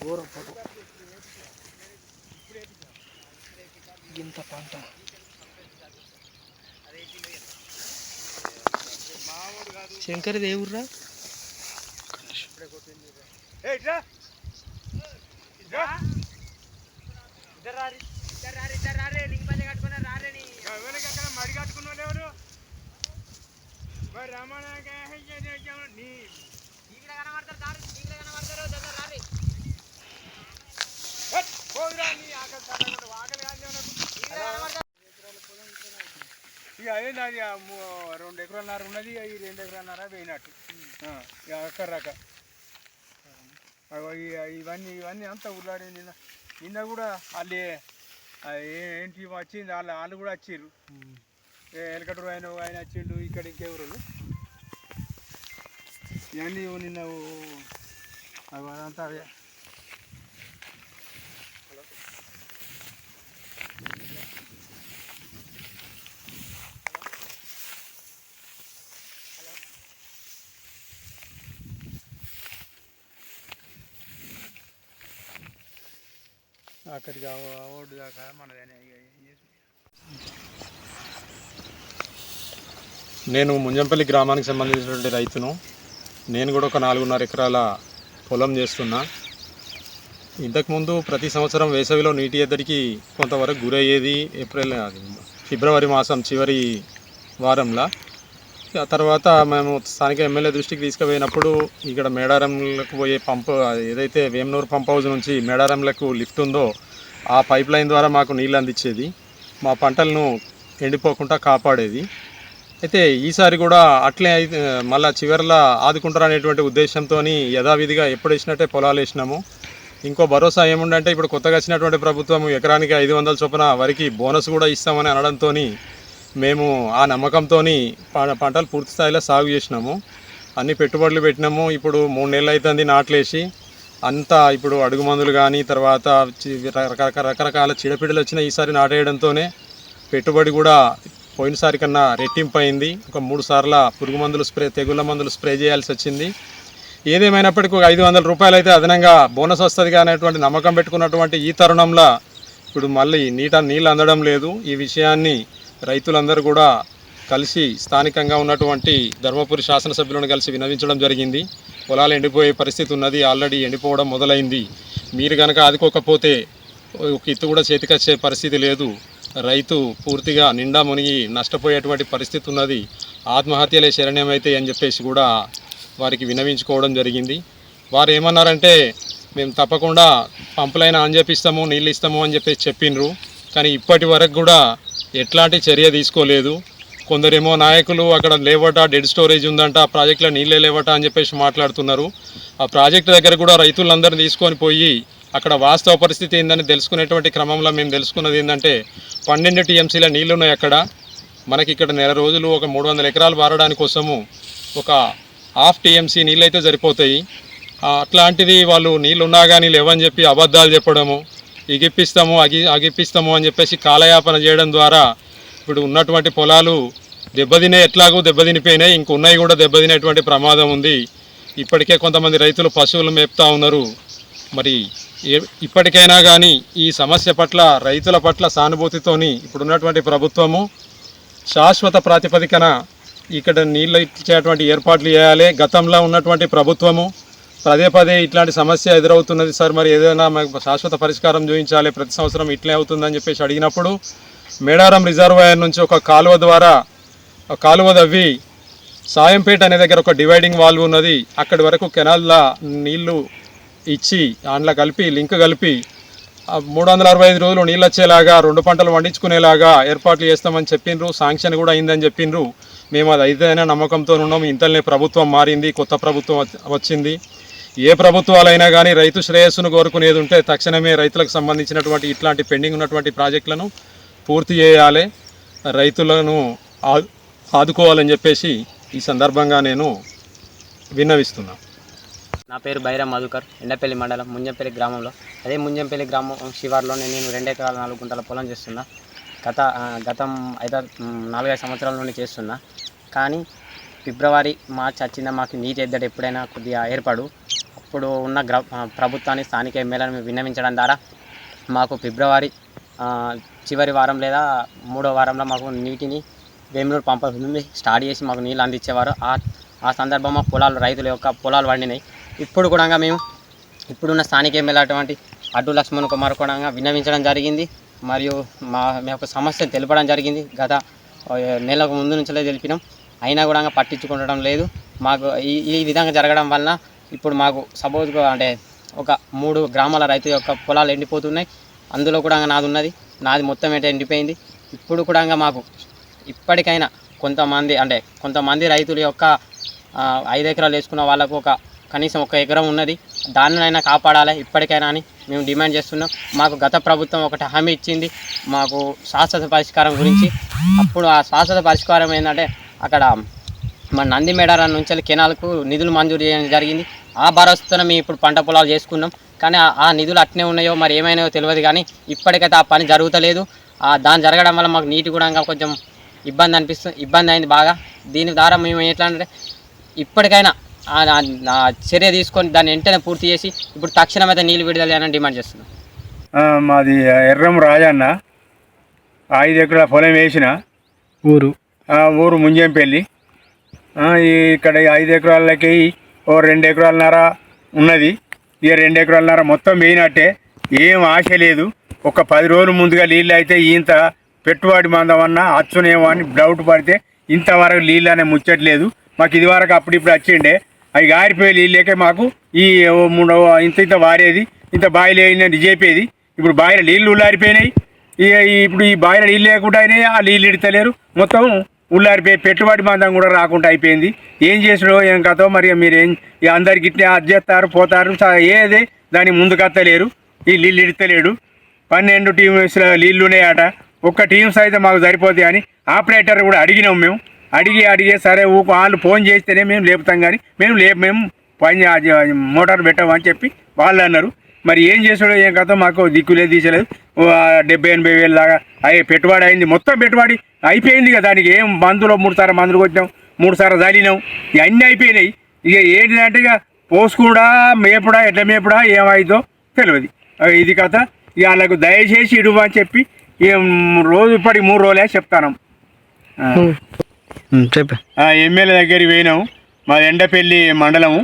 ఘోరం ఫోటో ఇంత పంట. శంకర్ దేవుర్రా మడి కట్టుకున్నాడు ఇక అది ము- రెండు ఎకరాలన్నర ఉన్నది ఈ రెండు ఎకరాలన్నర పోయినట్టు. ఇక అక్కర రాక అగో ఈ- ఇవన్నీ ఇవన్నీ అంతా ఉల్లాడి నిన్న నిన్న కూడా వాళ్ళు ఏంటి వచ్చింది? వాళ్ళు వాళ్ళు కూడా వచ్చిర్రు. ఎలకటూరు ఆయన ఆయన వచ్చిండు ఇక్కడ ఇంకెవరు ఇవన్నీ నిన్న అదంతా అక్కడికి ఓటు దాకా మనదేనే నేను ముంజంపల్లి గ్రామానికి సంబంధించినటువంటి రైతును. నేను కూడా ఒక నాలుగున్నర ఎకరాల పొలం చేస్తున్నా. ఇంతకుముందు ప్రతి సంవత్సరం వేసవిలో నీటి ఎద్దడికి కొంతవరకు గురయ్యేది ఏప్రిల్ ఫిబ్రవరి మాసం చివరి వారంలో. ఆ తర్వాత మేము స్థానిక ఎమ్మెల్యే దృష్టికి తీసుకుపోయినప్పుడు ఇక్కడ మేడారంలకు పోయే పంప్ ఏదైతే వేమనూరు పంప్ హౌస్ నుంచి మేడారంలకు లిఫ్ట్ ఉందో ఆ పైప్ లైన్ ద్వారా మాకు నీళ్ళు అందించేది మా పంటలను ఎండిపోకుండా కాపాడేది. అయితే ఈసారి కూడా అట్లే అయితే మళ్ళా చివరిలో ఆదుకుంటారు అనేటువంటి ఉద్దేశంతో యథావిధిగా ఎప్పుడు వేసినట్టే పొలాలు వేసినాము. ఇంకో భరోసా ఏముండంటే ఇప్పుడు కొత్తగా వచ్చినటువంటి ప్రభుత్వం ఎకరానికి ఐదు వందల చొప్పున వరికి బోనస్ కూడా ఇస్తామని అనడంతో మేము ఆ నమ్మకంతో పంటలు పూర్తి స్థాయిలో సాగు చేసినాము. అన్ని పెట్టుబడులు పెట్టినాము. ఇప్పుడు మూడు నెలలు అవుతుంది నాట్లేసి. అంతా ఇప్పుడు అడుగు మందులు కానీ తర్వాత రకరకాల రకరకాల చీడపీడలు వచ్చిన ఈసారి నాటేయడంతోనే. పెట్టుబడి కూడా పోయినసారి కన్నా రెట్టింపు అయింది. ఒక మూడు సార్ల పురుగు మందులు స్ప్రే తెగుళ్ళ మందులు స్ప్రే చేయాల్సి వచ్చింది. ఏదేమైనప్పటికీ ఒక ఐదు వందల రూపాయలు అయితే అదనంగా బోనస్ వస్తుంది అనేటువంటి నమ్మకం పెట్టుకున్నటువంటి ఈ తరుణంలో ఇప్పుడు మళ్ళీ నీట నీళ్ళు అందడం లేదు. ఈ విషయాన్ని రైతులందరూ కూడా కలిసి స్థానికంగా ఉన్నటువంటి ధర్మపురి శాసనసభ్యులను కలిసి వినవించడం జరిగింది. పొలాలు ఎండిపోయే పరిస్థితి ఉన్నది. ఆల్రెడీ ఎండిపోవడం మొదలైంది. మీరు కనుక ఆదుకోకపోతే ఒక ఇత్తు కూడా చేతికొచ్చే పరిస్థితి లేదు. రైతు పూర్తిగా నిండా మునిగి నష్టపోయేటువంటి పరిస్థితి ఉన్నది. ఆత్మహత్యలే శరణ్యమైతే అని చెప్పేసి కూడా వారికి వినవించుకోవడం జరిగింది. వారు ఏమన్నారంటే మేము తప్పకుండా పంపులైన ఆన్ చేపిస్తాము నీళ్ళు ఇస్తాము అని చెప్పేసి చెప్పిండ్రు కానీ ఇప్పటి వరకు కూడా ఎట్లాంటి చర్య తీసుకోలేదు. కొందరేమో నాయకులు అక్కడ లేవట డెడ్ స్టోరేజ్ ఉందంట ఆ ప్రాజెక్టులో నీళ్ళే లేవట అని చెప్పేసి మాట్లాడుతున్నారు. ఆ ప్రాజెక్టు దగ్గర కూడా రైతులందరినీ తీసుకొని పోయి అక్కడ వాస్తవ పరిస్థితి ఏందని తెలుసుకునేటువంటి క్రమంలో మేము తెలుసుకున్నది ఏంటంటే పన్నెండు టీఎంసీల నీళ్ళు ఉన్నాయి అక్కడ. మనకి ఇక్కడ నెల రోజులు ఒక మూడు వందల ఎకరాలు వారడానికి కోసము ఒక హాఫ్ టీఎంసీ నీళ్ళు అయితే సరిపోతాయి అట్లాంటిది వాళ్ళు నీళ్ళు ఉన్నా కానీ లేవని చెప్పి అబద్ధాలు చెప్పడము ఇగిప్పిస్తాము అగి అగిప్పిస్తాము అని చెప్పేసి కాలయాపన చేయడం ద్వారా ఇప్పుడు ఉన్నటువంటి పొలాలు దెబ్బతినే ఎట్లాగో దెబ్బతినిపోయినాయి ఇంకున్నాయి కూడా దెబ్బతినేటువంటి ప్రమాదం ఉంది. ఇప్పటికే కొంతమంది రైతులు పశువులు మేపుతా ఉన్నారు. మరి ఏ- ఇప్పటికైనా కానీ ఈ సమస్య పట్ల రైతుల పట్ల సానుభూతితోని ఇప్పుడున్నటువంటి ప్రభుత్వము శాశ్వత ప్రాతిపదికన ఇక్కడ నీళ్ళు ఇచ్చేటువంటి ఏర్పాట్లు చేయాలి. గతంలో ఉన్నటువంటి ప్రభుత్వము పదే పదే ఇట్లాంటి సమస్య ఎదురవుతున్నది సార్. మరి ఏదైనా మాకు శాశ్వత పరిష్కారం చూపించాలి ప్రతి సంవత్సరం ఇట్లే అవుతుందని చెప్పేసి అడిగినప్పుడు మేడారం రిజర్వాయర్ నుంచి ఒక కాలువ ద్వారా కాలువ తవ్వి సాయంపేట అనే దగ్గర ఒక డివైడింగ్ వాల్వ్ ఉన్నది. అక్కడి వరకు కెనాల్లా నీళ్ళు ఇచ్చి దాంట్లో కలిపి లింక్ కలిపి మూడు వందల అరవై ఐదు రోజులు నీళ్ళు వచ్చేలాగా రెండు పంటలు పండించుకునేలాగా ఏర్పాట్లు చేస్తామని చెప్పిండ్రు శాంక్షన్ కూడా అయిందని చెప్పిండ్రు మేము అది అయితేనే నమ్మకంతో ఉన్నాం ఇంతలోనే ప్రభుత్వం మారింది కొత్త ప్రభుత్వం వచ్చింది. ఏ ప్రభుత్వాలైనా కానీ రైతు శ్రేయస్సును కోరుకునేది ఉంటే తక్షణమే రైతులకు సంబంధించినటువంటి ఇట్లాంటి పెండింగ్ ఉన్నటువంటి ప్రాజెక్టులను పూర్తి చేయాలి రైతులను ఆదుకోవాలని చెప్పేసి ఈ సందర్భంగా నేను విన్నవిస్తున్నా. నా పేరు బైరా మధుకర్ ఎండపల్లి మండలం ముంజంపల్లి గ్రామంలో. అదే ముంజంపల్లి గ్రామం శివార్లోనే నేను రెండు ఎకరాల నాలుగు గుంటల పొలం చేస్తున్నా. గత గతం ఐదారు నాలుగైదు సంవత్సరాల నుండి చేస్తున్నా. కానీ ఫిబ్రవరి మార్చి వచ్చిందా మాకు నీటి ఎద్దడి ఎప్పుడైనా కొద్దిగా ఏర్పడు. ఇప్పుడు ఉన్న గ్ర ప్రభుత్వాన్ని స్థానిక ఎమ్మెల్యేలను విన్నవించడం ద్వారా మాకు ఫిబ్రవరి చివరి వారం లేదా మూడో వారంలో మాకు నీటిని వేములూరు పంప నుండి స్టార్ట్ చేసి మాకు నీళ్ళు అందించేవారు. ఆ ఆ సందర్భంలో పొలాలు రైతుల యొక్క పొలాలు పండినాయి. ఇప్పుడు కూడా మేము ఇప్పుడున్న స్థానిక ఎమ్మెల్యే అటువంటి అడ్డు లక్ష్మణ్ కుమార్ కూడా విన్నవించడం జరిగింది. మరియు మా మీ యొక్క సమస్యను తెలపడం జరిగింది. గత నెలకు ముందు నుంచే తెలిపినాం. అయినా కూడా పట్టించుకుంటడం లేదు. మాకు ఈ ఈ విధంగా జరగడం వలన ఇప్పుడు మాకు సపోజ్గా అంటే ఒక మూడు గ్రామాల రైతు యొక్క పొలాలు ఎండిపోతున్నాయి. అందులో కూడా నాది ఉన్నది. నాది మొత్తం ఏంటో ఎండిపోయింది. ఇప్పుడు కూడా మాకు ఇప్పటికైనా కొంతమంది అంటే కొంతమంది రైతుల యొక్క ఐదు ఎకరాలు వేసుకున్న వాళ్ళకు ఒక కనీసం ఒక ఎకరం ఉన్నది. దానినైనా కాపాడాలి ఇప్పటికైనా అని మేము డిమాండ్ చేస్తున్నాం. మాకు గత ప్రభుత్వం ఒకటి హామీ ఇచ్చింది. మాకు శాశ్వత పరిష్కారం గురించి. అప్పుడు ఆ శాశ్వత పరిష్కారం ఏంటంటే అక్కడ మన నంది మేడారం నుంచి కెనాల్కు నిధులు మంజూరు చేయడం జరిగింది. ఆ భరోసాతో మేము ఇప్పుడు పంట పొలాలు చేసుకున్నాం. కానీ ఆ- నిధులు అట్నే ఉన్నాయో మరి ఏమైనాయో తెలియదు కానీ ఇప్పటికైతే ఆ పని జరుగుతలేదు. ఆ దాని జరగడం వల్ల మాకు నీటి కూడా ఇంకా కొంచెం ఇబ్బంది అనిపిస్తుంది ఇబ్బంది అయింది బాగా. దీని ద్వారా మేము ఎట్లా అంటే ఇప్పటికైనా చర్య తీసుకొని దాన్ని వెంటనే పూర్తి చేసి ఇప్పుడు తక్షణమైతే నీళ్ళు విడుదల చేయాలని డిమాండ్ చేస్తున్నాం. ఆ, మాది ఎర్రం రాజన్న. ఐదు ఎకరాల పొలం వేసిన. ఊరు. ఆ, ఊరు ముంజంపల్లి. ఆ, ఈ ఇక్కడ ఈ ఐదు ఎకరాలకి ఓ రెండు ఎకరాలన్నర ఉన్నది. ఇక రెండు ఎకరాలన్నర మొత్తం వేయినట్టే. ఏం ఆశ లేదు. ఒక పది రోజులు ముందుగా నీళ్ళు అయితే ఇంత పెట్టుబడి మందమన్నా అచ్చునేమో అని డౌట్ పడితే ఇంతవరకు నీళ్ళు అనే ముచ్చట్లేదు. మాకు ఇదివరకు అప్పుడిప్పుడు వచ్చిండే. అవి గారిపోయే నీళ్ళకే మాకు ఈ ఓ మూడు ఇంత ఇంత వారేది. ఇంత బాయిలు వేయిందని చెప్పేది. ఇప్పుడు బాయిల నీళ్ళు ఉల్లారిపోయినాయి. ఇక ఇప్పుడు ఈ బాయిల నీళ్ళు లేకుండా అయినాయి. ఆ నీళ్ళు ఇడతలేరు. మొత్తం ఉల్లారిపోయి పెట్టుబడి మందం కూడా రాకుండా అయిపోయింది. ఏం చేసినో ఏం కథో మరి మీరు ఏం అందరికి ఇట్లా అది చేస్తారు పోతారు ఏది దాని ముందుకత్తలేరు ఈ నీళ్ళు ఇడతలేడు. పన్నెండు టీమ్స్లో నీళ్ళు ఉన్నాయట. ఒక్క టీమ్స్ అయితే మాకు సరిపోతాయి అని ఆపరేటర్ కూడా అడిగినాం మేము. అడిగి అడిగే సరే ఊకు వాళ్ళు ఫోన్ చేస్తేనే మేము లేపుతాం కానీ మేము లేపు మేము పని మోటార్ పెట్టామని చెప్పి వాళ్ళు అన్నారు. మరి ఏం చేసాడో ఏం కథ మాకు దిక్కులేదు తీసలేదు. ఓ డెబ్బై ఎనభై వేలు దాకా అయ్యే పెట్టుబడి అయింది. మొత్తం పెట్టుబడి అయిపోయింది కదా దానికి. ఏం మందులో మూడు సార్లు మందులు కొట్టినాం మూడు సార్లు చల్లినాం ఇవన్నీ అయిపోయినాయి. ఇక ఏంటంటే ఇక పోసుకుండా మేపుడా ఎట్లా మేపుడా ఏమైందో తెలియదు ఇది కథ. ఇక వాళ్ళకు దయచేసి ఇడువు అని చెప్పి రోజు ఇప్పటికి మూడు రోజులే చెప్తాను. చెప్పు. ఎమ్మెల్యే దగ్గరికి పోయినాం. మా ఎండపల్లి మండలము.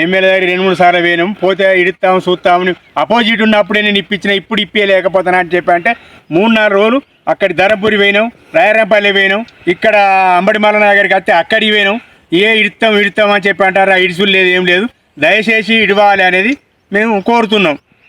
ఎమ్మెల్యే దగ్గర రెండు మూడు సార్లు పోయినాం. పోతే ఇడుస్తాం చూస్తామని అపోజిట్ ఉన్నప్పుడే నేను ఇప్పించిన ఇప్పుడు ఇప్పలేకపోతున్నా అని చెప్పి అంటే మూడు నాలుగు రోజులు అక్కడి ధరపూరి పోయినాం రాయరంపల్లి పోయినాం ఇక్కడ అంబడి మల్లనగర్కి వస్తే అక్కడికి పోయినాం. ఏ ఇడతాం ఇడతాం అని చెప్పి అంటారు ఆ ఇడుసులు లేదు ఏం లేదు. దయచేసి ఇడవాలి అనేది మేము కోరుతున్నాం.